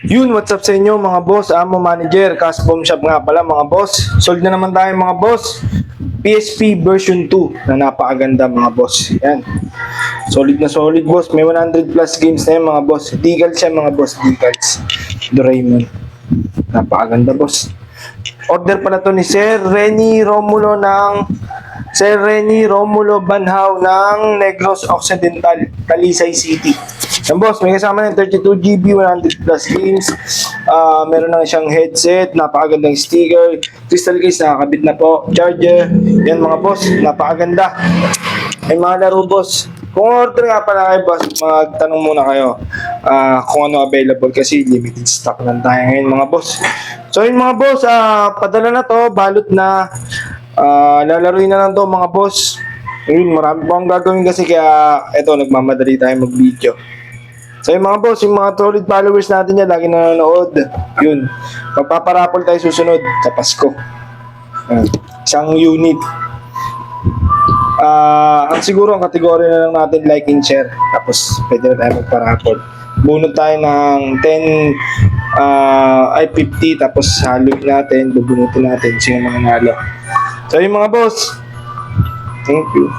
Yun, what's up sa inyo mga boss, Amo Manager, Cash Shop nga pala mga boss. Sold na naman tayo mga boss. PSP version 2 na napakaganda mga boss. Yan. Solid na solid boss. May 100 plus games na yan mga boss. Decals siya mga boss, decals. Doraemon. Napakaganda boss. Order pala to ni Sir Renny Romulo ng Sir Renny Romulo Banhaw ng Negros Occidental, Talisay City. Yan boss, may kasama ng 32GB, 100 plus games. Ah, meron na siyang headset, napakagandang sticker, crystal case, nakakabit na po, charger. Yan mga boss, napakaganda. May mga laro boss. Kung order nga pala kayo boss, magtanong muna kayo ah, kung ano available kasi limited stock lang tayo ngayon mga boss. So yun mga boss, ah, padala na to, balot na. Ah, lalaroin na lang to mga boss. Yun, marami pa akong gagawin kasi kaya eto, nagmamadali tayo mag-video. So yung mga boss, yung mga solid followers natin yan, lagi nanonood. Yun, magpaparapol tayo susunod sa Pasko. Yan. Isang unit. Ah, ang siguro ang kategory na lang natin like and share. Tapos pwede na tayo magparapol. Bunot tayo ng 10 ah ay 50 tapos halo natin, bubunutin natin sino mga nalo. So mga boss, thank you.